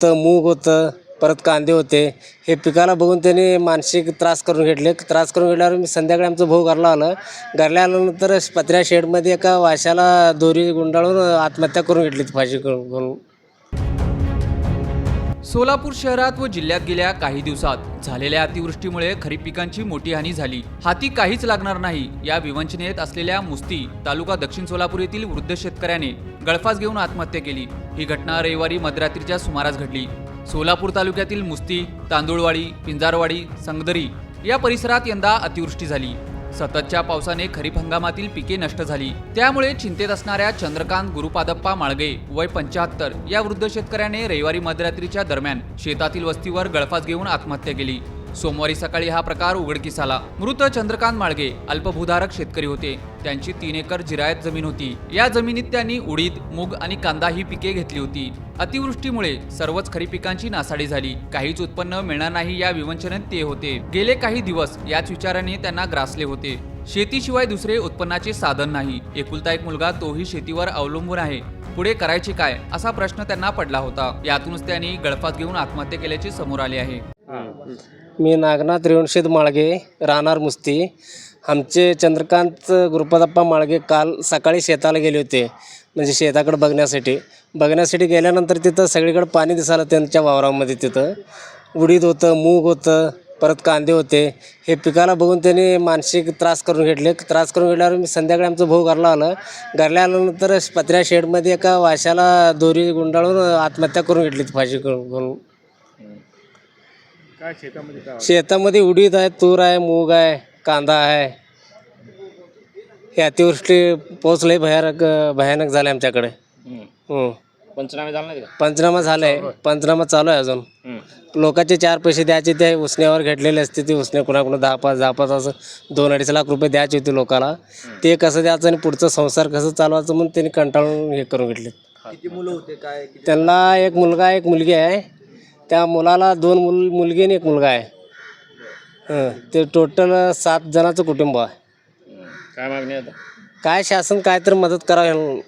तर मूग होतं परत कांदे होते. हे पिकाला बघून त्यांनी मानसिक त्रास करून घेतले. त्रास करून घेतल्यावर मी संध्याकाळी आमचं भाऊ घरला आलं. घरला आल्यानंतर पत्र्या शेडमध्ये एका वाशाला दोरी गुंडाळून आत्महत्या करून घेतली फाशी करून करून. सोलापूर शहरात व जिल्ह्यात गेल्या काही दिवसात झालेल्या अतिवृष्टीमुळे खरीप पिकांची मोठी हानी झाली. हाती काहीच लागणार नाही या विवंचनेत असलेल्या मुस्ती तालुका दक्षिण सोलापूर येथील वृद्ध शेतकऱ्याने गळफास घेऊन आत्महत्या केली. ही घटना रविवारी मध्यरात्रीच्या सुमारास घडली. सोलापूर तालुक्यातील मुस्ती तांदूळवाडी पिंजारवाडी संगदरी या परिसरात यंदा अतिवृष्टी झाली. सततच्या पावसाने खरीप हंगामातील पिके नष्ट झाली. त्यामुळे चिंतेत असणाऱ्या चंद्रकांत गुरुपादप्पा माळगे वय पंच्याहत्तर या वृद्ध शेतकऱ्याने रविवारी मध्यरात्रीच्या दरम्यान शेतातील वस्तीवर गळफास घेऊन आत्महत्या केली. सोमवारी सकाळी हा प्रकार उघडकीस आला मृत चंद्रकांत माळगे अल्पभूधारक शेतकरी होते. त्यांची तीन एकर जिरायत जमीन होती. या जमिनीत त्यांनी उडीद मूग आणि कांदा ही पिके घेतली होती. अतिवृष्टीमुळे सर्वच खरीप पिकांची नासाडी झाली. काहीच उत्पन्न मिळणार नाही या विवंचनेत ते होते. गेले काही दिवस याच विचाराने त्यांना ग्रासले होते. शेतीशिवाय दुसरे उत्पन्नाचे साधन नाही. एकुलता एक मुलगा तोही शेतीवर अवलंबून आहे. पुढे करायचे काय? असा प्रश्न त्यांना पडला होता. यातूनच त्यांनी गळफास घेऊन आत्महत्या केल्याचे समोर आले आहे. मी नागनाथ रेवणशेद माळगे राहणार मुस्ती. आमचे चंद्रकांत गुरुपदाप्पा माळगे काल सकाळी शेताला गेले होते म्हणजे शेताकडे बघण्यासाठी. बघण्यासाठी गेल्यानंतर तिथं सगळीकडं पाणी दिसायला त्यांच्या वावरामध्ये तिथं. उडीद होतं मूग होतं परत कांदे होते. हे पिकाला बघून त्यांनी मानसिक त्रास करून घेतले. त्रास करून घेतल्यावर मी संध्याकाळी आमचं भाऊ घरला आलं. घरला आल्यानंतर पत्र्या शेडमध्ये एका वाशाला दोरी गुंडाळून आत्महत्या करून घेतली फाशी करून करून. काय शेतामध्ये काय शेतामध्ये उडीद आहे तूर आहे मूग आहे कांदा आहे. हे अतिवृष्टी पाऊस लय भयानक भयानक झाले आमच्याकडे. पंचनामे झाला नाही का? पंचनामा झालाय पंचनामा चालू आहे अजून. लोकांचे चार पैसे द्यायचे ते उसण्यावर घेतलेले असते ते उसने कुणाकुणा दहा पाच दहा पाच असं दोन अडीच लाख रुपये द्यायचे होते लोकाला ते कसं द्यायचं आणि पुढचं संसार कसं चालवायचं म्हणून त्यांनी कंटाळून हे करून घेतले किती मुलं होते काय त्यांना एक मुलगा एक मुलगी आहे. त्या मुलाला दोन मुल मुलगी आणि एक मुलगा आहे हं. ते टोटल सात जणांचं कुटुंब आहे काय मागणी आता काय शासन काय तर मदत करावं